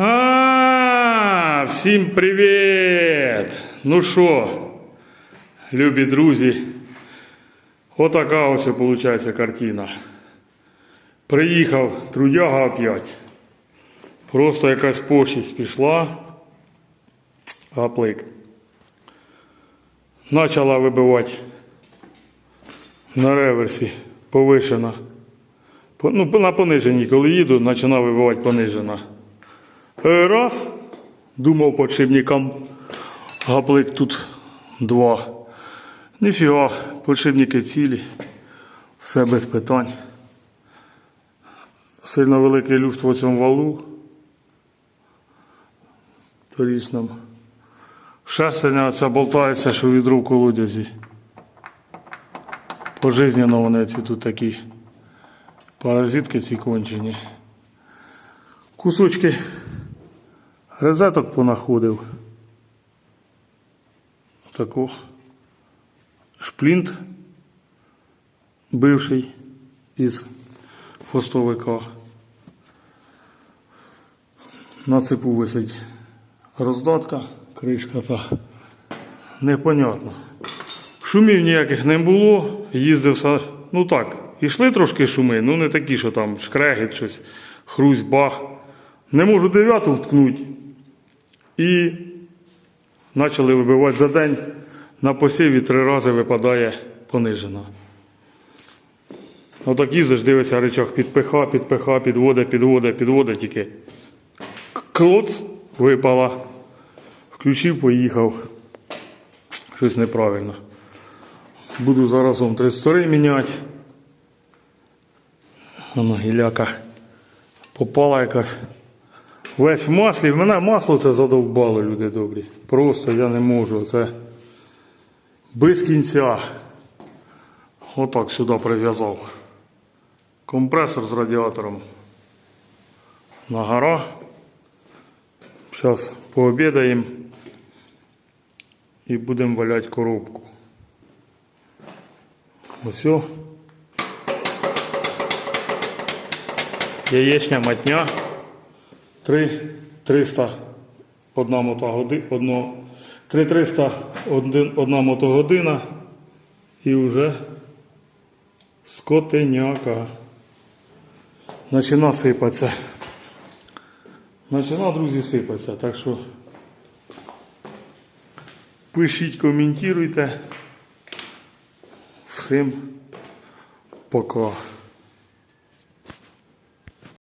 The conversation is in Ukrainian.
А, всім привіт! Ну що, любі друзі, отака ось виходить картина. Приїхав трудяга опять. Просто якась пошість пішла. Гаплик. Почала вибивати на реверсі повишена. Ну, на пониженій, коли їду, починав вибивати понижена. Е, Раз, думав подшипникам, гаплик тут два. Ніфіга, подшипники цілі, все без питань. Сильно великий люфт в цьому валу. Торічному. Шестерня ця болтається, що відро в колодязі. Пожизненно вони ці тут такі паразитки ці кончені. Кусочки розеток понаходив. Таку шплінт бивший із фостовика. На цепу висить роздатка, кришка та непонятно. Шумів ніяких не було, їздився, ну так, ішли трошки шуми, ну не такі, що там шкрегіт, щось, хрусь, бах. Не можу дев'яту вткнути. І почали вибивати за день. На посіві три рази випадає понижена. Отак їздиш, дивишся, речах підпиха, підпиха, підводе, підводе, підводе тільки. Клоц випала. Включив, поїхав. Щось неправильно. Буду зараз вам три стори міняти. Воно гіляка попала якась. Весь в маслі. В мене масло це задовбало, люди добрі. Просто я не можу. Це без кінця. Отак сюди прив'язав. Компресор з радіатором. На гора. Зараз пообідаємо і будемо валяти коробку. Ось. Яєчня матня. 3 300 одна мотогодина, одно, 3 300 один, одна і вже скотеняка. Начина сипатися. Начина, друзі, сипатися. Так що пишіть, коментуйте. Всім пока.